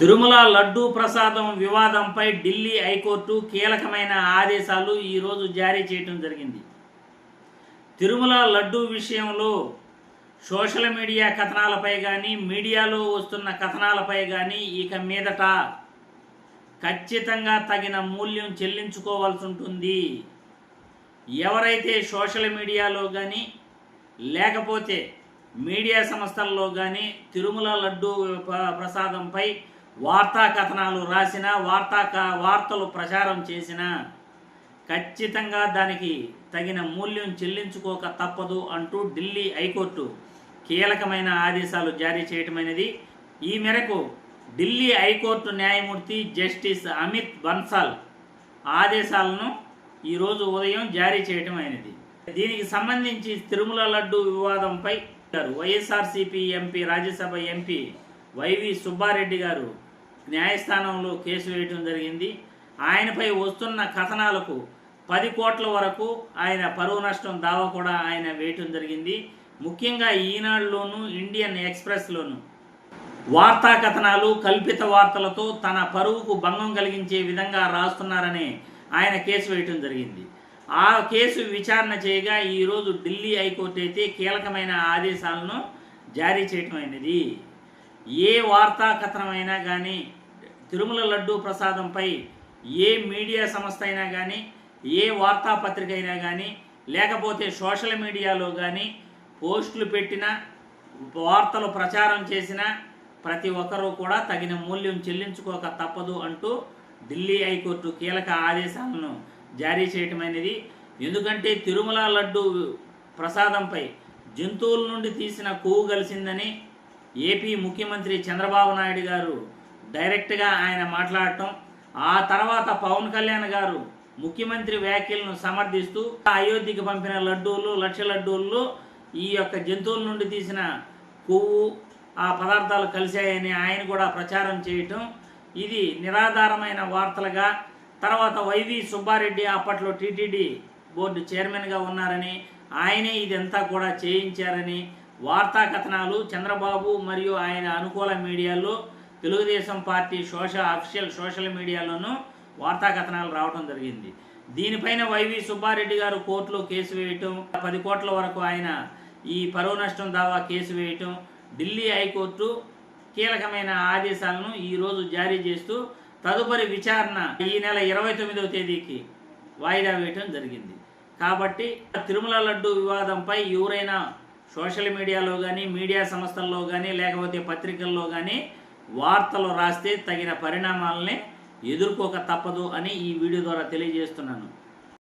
తిరుమల లడ్డూ ప్రసాదం వివాదంపై ఢిల్లీ హైకోర్టు కీలకమైన ఆదేశాలు ఈరోజు జారీ చేయడం జరిగింది. తిరుమల లడ్డూ విషయంలో సోషల్ మీడియా కథనాలపై కానీ మీడియాలో వస్తున్న కథనాలపై కానీ ఇక మీదట ఖచ్చితంగా తగిన మూల్యం చెల్లించుకోవాల్సి ఉంటుంది. ఎవరైతే సోషల్ మీడియాలో కానీ లేకపోతే మీడియా సంస్థల్లో కానీ తిరుమల లడ్డూ ప్రసాదంపై వార్తా కథనాలు రాసిన వార్తా వార్తలు ప్రచారం చేసిన ఖచ్చితంగా దానికి తగిన మూల్యం చెల్లించుకోక తప్పదు అంటూ ఢిల్లీ హైకోర్టు కీలకమైన ఆదేశాలు జారీ చేయటమైనది. ఈ మేరకు ఢిల్లీ హైకోర్టు న్యాయమూర్తి జస్టిస్ అమిత్ బన్సాల్ ఆదేశాలను ఈరోజు ఉదయం జారీ చేయటం అయినది దీనికి సంబంధించి తిరుమల లడ్డు వివాదంపై YSRCP MP Rajya Sabha MP YV Subbareddy garu న్యాయస్థానంలో కేసు వేయటం జరిగింది. ఆయనపై వస్తున్న కథనాలకు పది కోట్ల వరకు ఆయన పరువు నష్టం దావా కూడా ఆయన వేయటం జరిగింది. ముఖ్యంగా ఈనాడులోను ఇండియన్ ఎక్స్ప్రెస్లోను వార్తా కథనాలు కల్పిత వార్తలతో తన పరువుకు భంగం కలిగించే విధంగా రాస్తున్నారని ఆయన కేసు వేయటం జరిగింది. ఆ కేసు విచారణ చేయగా ఈరోజు ఢిల్లీ హైకోర్టు అయితే కీలకమైన ఆదేశాలను జారీ చేయటం అయినది ఏ వార్తా కథనమైనా కానీ తిరుమల లడ్డూ ప్రసాదంపై ఏ మీడియా సంస్థ అయినా కానీ ఏ వార్తాపత్రిక అయినా కానీ లేకపోతే సోషల్ మీడియాలో కానీ పోస్టులు పెట్టిన వార్తలు ప్రచారం చేసిన ప్రతి ఒక్కరూ కూడా తగిన మూల్యం చెల్లించుకోక తప్పదు అంటూ ఢిల్లీ హైకోర్టు కీలక ఆదేశాలను జారీ చేయటం అనేది. ఎందుకంటే తిరుమల లడ్డు ప్రసాదంపై జంతువుల నుండి తీసిన కొవ్వు కలిసిందని ఏపీ ముఖ్యమంత్రి చంద్రబాబు నాయుడు గారు డైరెక్ట్గా ఆయన మాట్లాడటం ఆ తర్వాత పవన్ కళ్యాణ్ గారు ముఖ్యమంత్రి వ్యాఖ్యలను సమర్థిస్తూ అయోధ్యకి పంపిన లడ్డూలు లక్ష లడ్డూలు ఈ యొక్క జంతువుల నుండి తీసిన కొవ్వు ఆ పదార్థాలు కలిశాయని ఆయన కూడా ప్రచారం చేయటం ఇది నిరాధారమైన వార్తలుగా తర్వాత వైవి సుబ్బారెడ్డి అప్పట్లో టీటీడీ బోర్డు చైర్మన్గా ఉన్నారని ఆయనే ఇదంతా కూడా చేయించారని వార్తా కథనాలు చంద్రబాబు మరియు ఆయన అనుకూల మీడియాలో Telugu Desam party social official social మీడియాలోనూ వార్తా కథనాలు రావడం జరిగింది. దీనిపైన వైవి సుబ్బారెడ్డి గారు కోర్టులో కేసు వేయటం పది కోట్ల వరకు ఆయన ఈ పరువు నష్టం దావా కేసు వేయటం ఢిల్లీ హైకోర్టు కీలకమైన ఆదేశాలను ఈరోజు జారీ చేస్తూ తదుపరి విచారణ ఈ నెల ఇరవై తొమ్మిదవ తేదీకి వాయిదా వేయటం జరిగింది. కాబట్టి తిరుమల లడ్డు వివాదంపై ఎవరైనా సోషల్ మీడియాలో కానీ మీడియా సంస్థల్లో కానీ లేకపోతే పత్రికల్లో కానీ వార్తలు రాస్తే తగిన పరిణామాలని ఎదుర్కోక తప్పదు అని ఈ వీడియో ద్వారా తెలియజేస్తున్నాను.